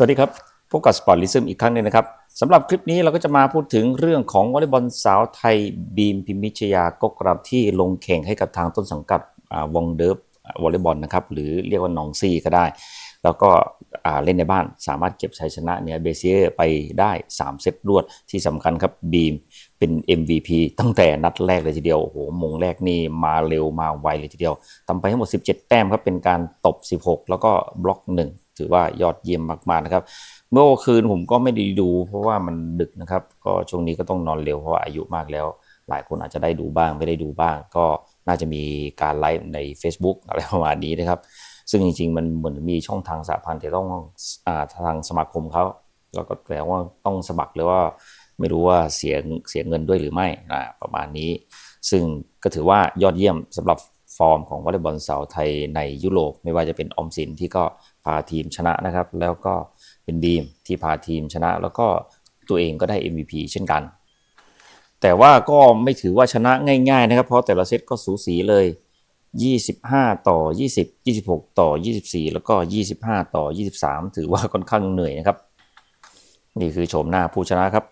สวัสดีครับพบกับสปอร์ตลิซึมอีกครั้งหนึงนะครับสำหรับคลิปนี้เราก็จะมาพูดถึงเรื่องของวอลเลย์บอลสาวไทยบีมพิมพิชยากกรับที่ลงแข่งให้กับทางต้นสังกัดวองเดิร์ฟวอลเลย์บอลนะครับหรือเรียกว่าหนองซีก็ได้ แล้วก็เล่นในบ้านสามารถเก็บชัยชนะเหนือเบเซียไปได้ 3 เซตรวดที่สำคัญครับบีมเป็น MVP ตั้งแต่นัดแรกเลยทีเดียวโอ้โหมงแรกนี่มาเร็วมาไวเลยทีเดียวทำไปทั้งหมด 17 แต้มครับเป็นการตบ 16 แล้วก็บล็อก 1 ถือว่ายอดเยี่ยมมากๆนะครับ เมื่อคืนผมก็ไม่ได้ดู เพราะว่ามันดึกนะครับ ก็ช่วงนี้ก็ต้องนอนเร็วเพราะว่าอายุมากแล้ว หลายคนอาจจะได้ดูบ้างไม่ได้ดูบ้าง ก็น่าจะมีการไลฟ์ใน Facebook อะไรประมาณนี้นะครับ ซึ่งจริงๆ มันเหมือนมีช่องทางสหพันธ์แต่ต้องอาทางสมาคมเขาแล้วก็แต่ว่าต้องสมัครหรือว่าไม่รู้ว่าเสียเสียเงินด้วยหรือไม่นะประมาณนี้ ซึ่งก็ถือว่ายอดเยี่ยมสำหรับฟอร์มของวอลเลย์บอลสาวไทยในยุโรป ไม่ว่าจะเป็นออมสินที่ก็าทีมชนะนะครับ แล้วก็เป็นบีมที่พาทีมชนะ แล้วก็ตัวเองก็ได้ MVP เช่นกัน แต่ว่าก็ไม่ถือว่าชนะง่ายๆนะครับ เพราะแต่ละเซตก็สูสีเลย 25 ต่อ 20 26 ต่อ 24 แล้วก็ 25 ต่อ 23 ถือว่าค่อนข้างเหนื่อยนะครับ นี่คือโฉมหน้าผู้ชนะครับ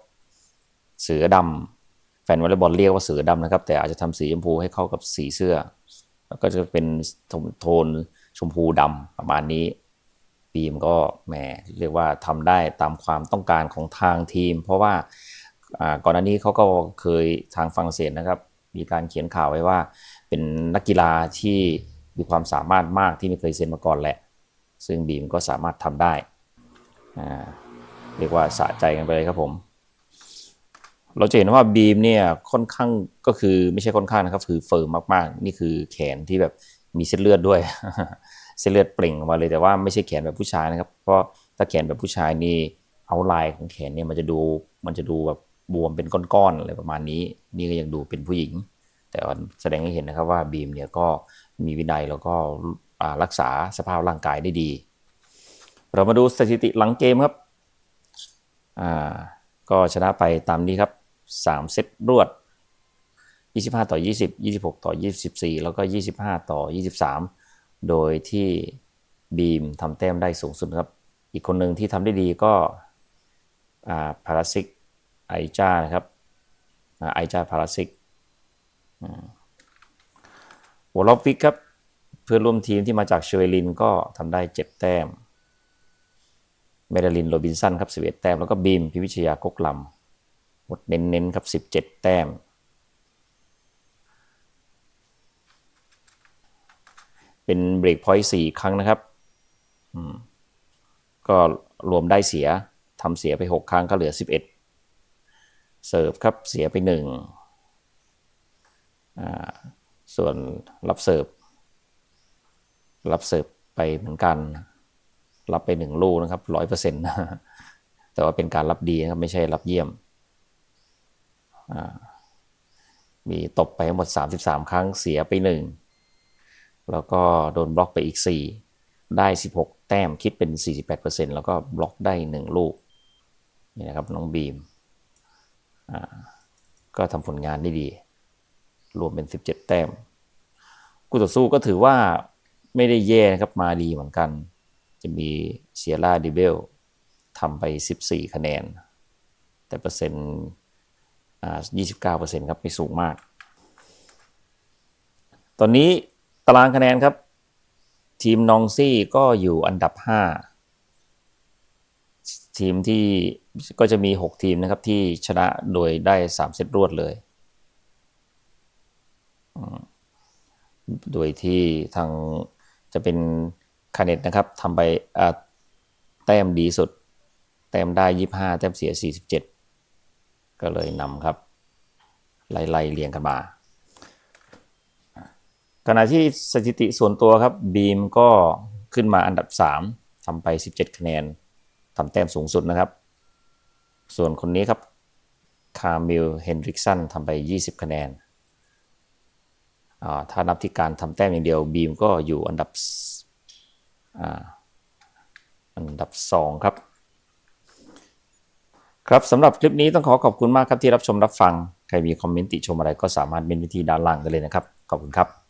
เสือดำแฟนวอลเลย์บอลเรียกว่าเสือดำนะครับ แต่อาจจะทำสีชมพูให้เข้ากับสีเสื้อ แล้วก็จะเป็นโทนชมพูดำประมาณนี้ บีมก็แหมเรียกว่าทำได้ตามความต้องการของทางทีม เพราะว่าก่อนหน้านี้เขาก็เคยทางฝรั่งเศสนะครับ มีการเขียนข่าวไว้ว่า เป็นนักกีฬาที่มีความสามารถมากที่ไม่เคยเซ็นมาก่อนแหละ ซึ่งบีมก็สามารถทำได้ เรียกว่าสะใจกันไปเลยครับผม เราจะเห็นว่าบีมเนี่ยค่อนข้างก็คือไม่ใช่ค่อนข้างนะครับ คือเฟิร์มมากๆ นี่คือแขนที่แบบมีเส้นเลือดด้วย เส้นเลือดเปล่งออกมาเลยแต่ว่าไม่ใช่แขนแบบผู้ชายนะครับ เพราะถ้าแขนแบบผู้ชายนี่เอาลายของแขนเนี่ยมันจะดูมันจะดูแบบบวมเป็นก้อนๆอะไรประมาณนี้ นี่ก็ยังดูเป็นผู้หญิง แต่แสดงให้เห็นนะครับว่าบีมเนี่ยก็มีวินัยแล้วก็รักษาสภาพร่างกายได้ดี เรามาดูสถิติหลังเกมครับอ่าก็ชนะไปตามนี้ครับ 3 เซตรวด 25 ต่อ 20 26 ต่อ 24 แล้วก็ 25 ต่อ 23 โดยที่บีมทำแต้มได้สูงสุดครับ อีกคนหนึ่งที่ทำได้ดีก็พาราซิกไอจ้านะครับอไอจ้าพาราซิกวอลลอฟิกครับ เพื่อนร่วมทีมที่มาจากเชเวลินก็ทำได้7แต้มเมดลินโรบินสันครับ11 แต้ม แล้วก็บีมพิวิชยากกลำหมดเน้นๆครับ 17 แต้ม เป็นเบรกพอยต์สี่ครั้งนะครับอืมก็รวมได้เสียทำเสียไป 6 ครั้งก็เหลือ 11 เสิร์ฟครับเสียไป1อ่าส่วนรับเสิร์ฟรับเสิร์ฟไปเหมือนกัน รับไปหนึ่งลูกนะครับร้อยเปอร์เซ็นต์แต่ว่าเป็นการรับดีนะครับไม่ใช่รับเยี่ยมอ่ามีตบไปทั้งหมด 33 ครั้งเสียไปหนึ่ง แล้วก็โดนบล็อกไปอีก 4 ได้ 16 แต้มคิดเป็น 48%แล้วก็บล็อกได้ 1 ลูกนี่นะครับน้องบีมก็ทำผลงานได้ดี รวมเป็น 17 แต้มคู่ต่อสู้ก็ถือว่าไม่ได้แย่นะครับมาดีเหมือนกัน จะมีเซียร่าดิเบลทำไป 14 คะแนน แต่เปอร์เซ็นต์อ่า29%ครับไม่สูงมาก ตอนนี้ ตารางคะแนนครับ ทีมนองซี่ก็อยู่อันดับ 5 ทีมที่ก็จะมี 6 ทีมนะครับที่ชนะโดยได้ 3 เซตรวดเลย โดยที่ทางจะเป็นคาเนตนะครับทำไปแต้มดีสุด แต้มได้ 25 แต้มเสีย 47 ก็เลยนำครับ ไล่ๆเรียงกันมา ขณะที่สถิติส่วนตัวครับบีมก็ขึ้นมาอันดับ 3ทำไป 17 คะแนนทำแต้มสูงสุดนะครับ ส่วนคนนี้ครับคาร์มิลเฮนริกสันทำไป 20 คะแนนถ้านับที่การทำแต้มอย่างเดียวบีมก็อยู่อันดับอ,อันดับ 2 ครับ ครับสำหรับคลิปนี้ต้องขอขอบคุณมากครับที่รับชมรับฟัง ใครมีคอมเมนต์ติชมอะไรก็สามารถเมนไว้ที่ด้านล่างได้เลยนะครับ ขอบคุณครับ